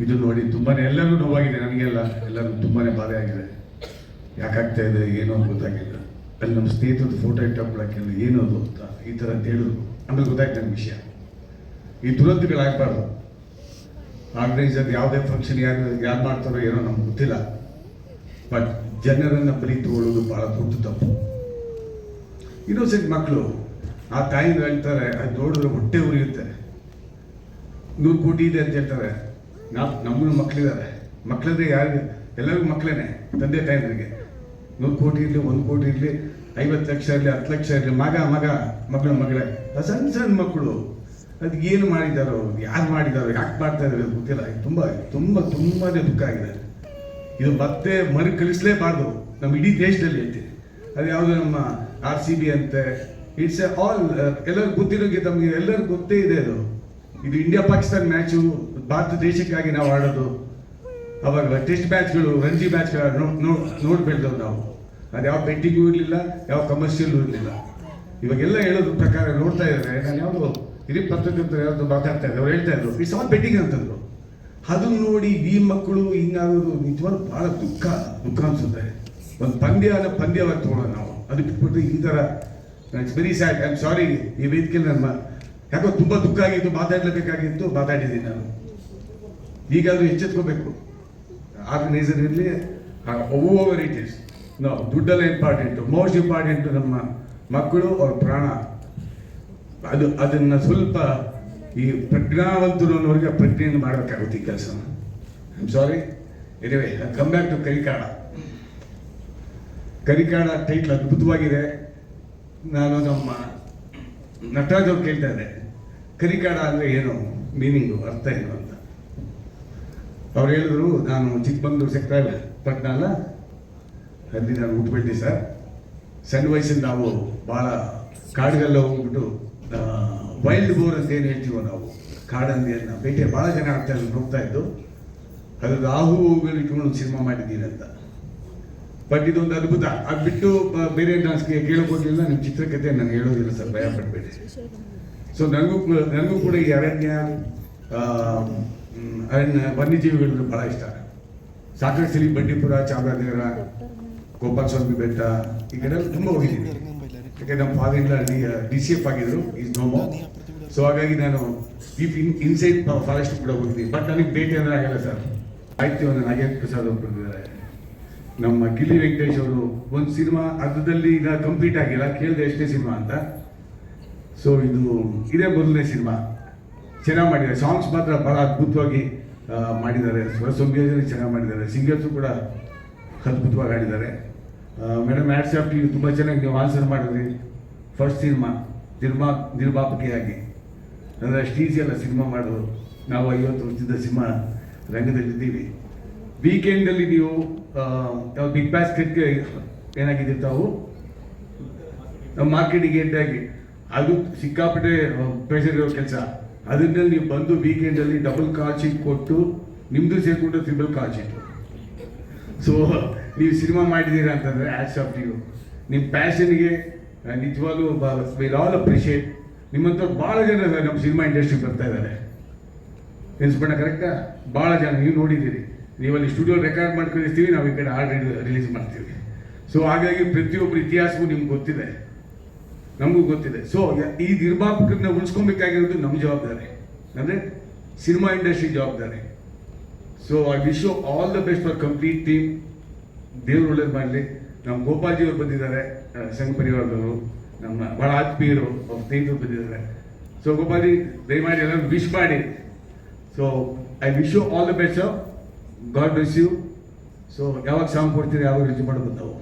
ಇದು ನೋಡಿ ತುಂಬಾ ಎಲ್ಲರೂ ನೋವಾಗಿದೆ ನನಗೆಲ್ಲ ಎಲ್ಲರೂ ತುಂಬಾ ಬಾಧೆ ಆಗಿದೆ ಯಾಕಾಗ್ತಾ ಇದೆ, ಏನೋ ಅಂತ ಗೊತ್ತಾಗಿಲ್ಲ. ಅಲ್ಲಿ ನಮ್ಮ ಸ್ನೇಹಿತರದ್ದು ಫೋಟೋ ಇಟ್ಟು ಏನು ಅದು ಅಂತ ಈ ಥರ ಅಂತ ಹೇಳಿದ್ರು. ಆಮೇಲೆ ಗೊತ್ತಾಯ್ತು ನನ್ನ ವಿಷಯ. ಈ ದುರಂತಗಳಾಗಬಾರ್ದು. ಆರ್ಗನೈಸರ್ ಯಾವುದೇ ಫಂಕ್ಷನ್ ಯಾರು ಯಾರು ಮಾಡ್ತಾರೋ ಏನೋ ನಮ್ಗೆ ಗೊತ್ತಿಲ್ಲ. ಬಟ್ ಜನರನ್ನು ಬಲಿ ತಗೊಳ್ಳೋದು ಭಾಳ ದೊಡ್ಡ ತಪ್ಪು. ಇನ್ನೋಸೆಂಟ್ ಮಕ್ಕಳು ಆ ತಾಯಿ ಹೇಳ್ತಾರೆ ಅದು ನೋಡಿದ್ರೆ ಹೊಟ್ಟೆ ಉರಿಯುತ್ತೆ. ನೂರು ಕೋಟಿ ಇದೆ ಅಂತ ಹೇಳ್ತಾರೆ. ನಾವು ನಮ್ಮನ್ನು ಮಕ್ಕಳಿದ್ದಾರೆ ಮಕ್ಕಳಿದ್ರೆ ಯಾರಿಗೆ? ಎಲ್ಲರಿಗೂ ಮಕ್ಕಳೇನೆ ತಂದೆ ತಾಯಿಗಳಿಗೆ ನೂರು ಕೋಟಿ ಇರಲಿ, ಒಂದು ಕೋಟಿ ಇರಲಿ, ಐವತ್ತು ಲಕ್ಷ ಇರಲಿ, ಹತ್ತು ಲಕ್ಷ ಇರಲಿ, ಮಗ ಮಗ ಮಗಳ. ಮಗಳೇ ಸಣ್ಣ ಸಣ್ಣ ಮಕ್ಕಳು ಅದಕ್ಕೆ ಏನು ಮಾಡಿದಾರೋ, ಯಾರು ಮಾಡಿದಾರೋ, ಯಾಕೆ ಮಾಡ್ತಾ ಇದ್ದಾರೆ ಗೊತ್ತಿಲ್ಲ. ತುಂಬ ತುಂಬ ತುಂಬಾ ದುಃಖ ಆಗಿದೆ. ಇದು ಮತ್ತೆ ಮರುಕಳಿಸಲೇಬಾರ್ದು ನಮ್ಮ ಇಡೀ ದೇಶದಲ್ಲಿ ಐತಿ. ಅದು ಯಾವುದು ನಮ್ಮ ಆರ್ ಸಿ ಬಿ ಅಂತೆ. ಇಟ್ಸ್ ಎ ಆಲ್ ಎಲ್ಲರಿಗೂ ಗೊತ್ತಿರೋಕ್ಕೆ ತಮಗೆ ಎಲ್ಲರಿಗೂ ಗೊತ್ತೇ ಇದೆ ಅದು. ಇದು ಇಂಡಿಯಾ ಪಾಕಿಸ್ತಾನ್ ಮ್ಯಾಚು ಭಾರತ ದೇಶಕ್ಕಾಗಿ ನಾವು ಆಡೋದು. ಅವಾಗ ಟೆಸ್ಟ್ ಮ್ಯಾಚ್ಗಳು ರಂಜಿ ಮ್ಯಾಚ್ಗಳು ನೋಡಿ ಬೆಳೆದವು ನಾವು. ಅದು ಯಾವ ಬೆಟ್ಟಿಗೂ ಇರಲಿಲ್ಲ, ಯಾವ ಕಮರ್ಷಿಯಲ್ಲೂ ಇರಲಿಲ್ಲ. ಇವಾಗೆಲ್ಲ ಹೇಳೋದು ಪ್ರಕಾರ ನೋಡ್ತಾ ಇದ್ದಾರೆ. ನಾನು ಯಾವುದು ಇಡೀ ಪತ್ರಕರ್ತರು ಯಾವುದು ಮಾತಾಡ್ತಾ ಇದ್ದಾರೆ, ಅವ್ರು ಹೇಳ್ತಾ ಇದ್ರು ಇಟ್ಸ್ ಆಲ್ ಬೆಟ್ಟಿಂಗ್ ಅಂತಂದ್ರು. ಅದನ್ನ ನೋಡಿ ಈ ಮಕ್ಕಳು ಹಿಂಗಾಗೋದು ನಿಜವಾಗ್ಲೂ ಬಹಳ ದುಃಖ ದುಃಖ ಅನ್ಸುತ್ತೆ. ಒಂದು ಪಂದ್ಯನ ಪಂದ್ಯವಾಗಿ ತಗೊಳ್ಳೋಣ ನಾವು. ಅದು ಬಿಟ್ಬಿಟ್ಟು ಈ ಥರ it's very sad I am sorry ಈ ವೇದಿಕೆಯಲ್ಲಿ ನನ್ನ ಯಾಕೋ ತುಂಬ ದುಃಖ ಆಗಿತ್ತು, ಮಾತಾಡ್ಲೇಬೇಕಾಗಿತ್ತು, ಮಾತಾಡಿದ್ದೀನಿ ನಾನು. ಈಗಾದರೂ ಎಚ್ಚೆತ್ಕೋಬೇಕು. ಆರ್ಗನೈಸರ್ ಇರಲಿ ಓವರ್ ಇಟ್ ಇಸ್ ನಾವು ದುಡ್ಡೆಲ್ಲ ಇಂಪಾರ್ಟೆಂಟು ಮೋಸ್ಟ್ ಇಂಪಾರ್ಟೆಂಟು ನಮ್ಮ ಮಕ್ಕಳು ಅವ್ರ ಪ್ರಾಣ. ಅದು, ಅದನ್ನು ಸ್ವಲ್ಪ ಈ ಪ್ರಜ್ಞಾವಂತರು ಅನ್ನೋರಿಗೆ ಪ್ರಜ್ಞೆಯನ್ನು ಮಾಡಬೇಕಾಗುತ್ತೆ ಈ ಕೆಲಸ ಐಮ್ ಸಾರಿ ಇದೇ come back to Karikada Karikada title ಅದ್ಭುತವಾಗಿದೆ. ನಾನು ನಮ್ಮ ನಟರಾಜ್ ಅವ್ರು ಕೇಳ್ತಾ ಇದ್ದೆ ಕರಿಕಾಡ ಅಂದರೆ ಏನು ಮೀನಿಂಗು, ಅರ್ಥ ಏನು ಅಂತ? ಅವ್ರು ಹೇಳಿದ್ರು, ನಾನು ಚಿಕ್ಕಮಂಗ್ಳೂರು ಸೆಕ್ಟರ್ ಪಟ್ನ ಅಲ್ಲ ನಾನು ಹುಟ್ಟುಬಿಟ್ಟೆ ಸರ್. ಸಣ್ಣ ವಯಸ್ಸಿಂದ ನಾವು ಭಾಳ ಕಾಡುಗಲ್ಲ ಹೋಗ್ಬಿಟ್ಟು ವೈಲ್ಡ್ ಬೋರ್ ಅಂತ ಏನು ಹೇಳ್ತೀವೋ ನಾವು ಕಾಡಂದಿಯನ್ನು ಬೇಟೆ ಭಾಳ ಜನ ಆಗ್ತಾ ಹೋಗ್ತಾ ಇದ್ದು ಅದ್ರದ್ದು ಆಹು ಇಟ್ಕೊಂಡು ಸಿನಿಮಾ ಮಾಡಿದ್ದೀನಿ ಅಂತ. ಬಟ್ ಇದೊಂದು ಅದ್ಭುತ. ಅದು ಬಿಟ್ಟು ಬೇರೆ ಡಾನ್ಸ್ಗೆ ಕೇಳೋಕೆ ಹೋಗಲಿಲ್ಲ ನಿಮ್ಮ ಚಿತ್ರಕಥೆ ನಾನು ಹೇಳೋದಿಲ್ಲ ಸರ್ ಭಯ ಪಡಬೇಡಿ ಸೊ ನನಗೂ ನನಗೂ ಕೂಡ ಈ ಅರಣ್ಯ ಅರಣ್ಯ ವನ್ಯಜೀವಿಗಳು ಭಾಳ ಇಷ್ಟ. ಸಾಕಷ್ಟು ಬಂಡೀಪುರ, ಚಾಮರಾಜನಗರ ಗೋಪಾಲ ಸ್ವಾಮಿ ಬೆಟ್ಟ, ಈ ಕಡೆ ತುಂಬ ಹೋಗಿದ್ದೀನಿ. ಯಾಕೆ ನಮ್ಮ ಫಾದರ್ ಇಲ್ಲ ಡಿ ಸಿ ಎಫ್ ಆಗಿದ್ರು ಈಸ್ ನೋಮೋ ಸೊ ಹಾಗಾಗಿ ನಾನು ಡೀಪ್ ಇನ್ ಇನ್ಸೈಡ್ ಫಾರೆಸ್ಟ್ ಕೂಡ ಹೋಗಿದ್ದೀನಿ. ಬಟ್ ನನಗೆ ಭೇಟಿ ಅಂದರೆ ಆಗಲ್ಲ ಸರ್. ಆಯ್ತು ಒಂದು ನಾಗೇಂದ್ರ ಪ್ರಸಾದ್ ಅವರು ಬಂದಿದ್ದಾರೆ ನಮ್ಮ ಗಿಲ್ಲಿ ವೆಂಕಟೇಶ್ ಅವರು, ಒಂದು ಸಿನಿಮಾ ಅರ್ಧದಲ್ಲಿ ಈಗ ಕಂಪ್ಲೀಟ್ ಆಗಿಲ್ಲ. ಕೇಳಿದೆ ಎಷ್ಟೇ ಸಿನಿಮಾ ಅಂತ. ಸೊ ಇದು ಇದೇ ಮೊದಲನೇ ಸಿನಿಮಾ. ಚೆನ್ನಾಗಿ ಮಾಡಿದ್ದಾರೆ. ಸಾಂಗ್ಸ್ ಮಾತ್ರ ಭಾಳ ಅದ್ಭುತವಾಗಿ ಮಾಡಿದ್ದಾರೆ. ಸ್ವರ ಸಂಯೋಜನೆ ಚೆನ್ನಾಗಿ ಮಾಡಿದ್ದಾರೆ. ಸಿಂಗರ್ಸು ಕೂಡ ಅದ್ಭುತವಾಗಿ ಆಡಿದ್ದಾರೆ ಮೇಡಮ್ ಆ್ಯಡ್ಸ್ ಆಫ್ ನೀವು ತುಂಬ ಚೆನ್ನಾಗಿ ನೀವು ಆನ್ಸರ್ ಮಾಡಿದ್ರಿ. ಫಸ್ಟ್ ಸಿನಿಮಾ, ನಿರ್ಮಾ, ನಿರ್ಮಾಪಕಿಯಾಗಿ. ಅಂದರೆ ಅಷ್ಟು ಈಸಿ ಅಲ್ಲ ಸಿನಿಮಾ ಮಾಡೋದು. ನಾವು ಐವತ್ತು ವರ್ಷದ ಸಿನಿಮಾ ರಂಗದಲ್ಲಿದ್ದೀವಿ. ವೀಕೆಂಡಲ್ಲಿ ನೀವು ಬಿಗ್ ಬ್ಯಾಸ್ಕೆಟ್ಗೆ ಏನಾಗಿದೆ ತಾವು? ನಮ್ಮ ಮಾರ್ಕೆಟಿಗೆ ಎಂಟಾಗಿ ಅದು ಸಿಕ್ಕಾಪಟ್ಟೆ ಪ್ರೆಷರ್ ಇರೋ ಕೆಲಸ. ಅದನ್ನೇ ನೀವು ಬಂದು ವೀಕೆಂಡಲ್ಲಿ ಡಬಲ್ ಕಾಲ್ ಶೀಟ್ ಕೊಟ್ಟು ನಿಮ್ಮದು ಸೇರಿಕೊಂಡು ತ್ರಿಬಲ್ ಕಾಲ್ ಶೀಟ್ ಸೊ ನೀವು ಸಿನಿಮಾ ಮಾಡಿದ್ದೀರಾ ಅಂತಂದರೆ ಆ್ಯಡ್ಸ್ ಆಫ್ ಯು. ನಿಮ್ಮ ಪ್ಯಾಷನ್ಗೆ ನಿಜವಾಗ್ಲೂ ವಿಲ್ ಆಲ್ ಅಪ್ರಿಷಿಯೇಟ್ ನಿಮ್ಮಂಥವ್ರು ಭಾಳ ಜನ ನಮ್ಮ ಸಿನಿಮಾ ಇಂಡಸ್ಟ್ರಿ ಬರ್ತಾ ಇದ್ದಾರೆ. ಎನ್ಸ್ಬಣ್ಣ ಕರೆಕ್ಟಾ ಭಾಳ ಜನ, ನೀವು ನೋಡಿದ್ದೀರಿ. ನೀವಲ್ಲಿ ಸ್ಟುಡಿಯೋ ರೆಕಾರ್ಡ್ ಮಾಡ್ಕೊಂಡಿರ್ತೀವಿ, ನಾವು ಈ ಕಡೆ ಹಾಡು ರಿಲೀಸ್ ಮಾಡ್ತೀವಿ. ಸೊ ಹಾಗಾಗಿ ಪ್ರತಿಯೊಬ್ಬರು ಇತಿಹಾಸವೂ ನಿಮ್ಗೆ ಗೊತ್ತಿದೆ. ನಮಗೂ ಗೊತ್ತಿದೆ. ಸೊ ಈ ನಿರ್ಮಾಪಕರನ್ನ ಉಳಿಸ್ಕೊಬೇಕಾಗಿರೋದು ನಮ್ಮ ಜವಾಬ್ದಾರಿ. ಅಂದರೆ ಸಿನಿಮಾ ಇಂಡಸ್ಟ್ರಿ ಜವಾಬ್ದಾರಿ. So I wish you all the best for complete team ದೇವ್ರು ಒಳ್ಳೇದು ಮಾಡಲಿ. ನಮ್ಮ ಗೋಪಾಲ್ಜಿ ಅವರು ಬಂದಿದ್ದಾರೆ ಸಂಘ ಪರಿವಾರದವರು. ನಮ್ಮ ಬಹಳ ಆತ್ಮೀಯರು, ಅವ್ರ ಸ್ನೇಹಿತರು ಬಂದಿದ್ದಾರೆ. ಸೊ ಗೋಪಾಲ್ಜಿ, ದಯಮಾಡಿ ಎಲ್ಲರೂ ವಿಶ್ ಮಾಡಿ. So I wish you all the best God bless you so ಯಾವಾಗ ಸಾಂಗ್ ಕೊಡ್ತೀರಿ, ಯಾವಾಗ ರಿಜಿ ಮಾಡಿ ತಾವು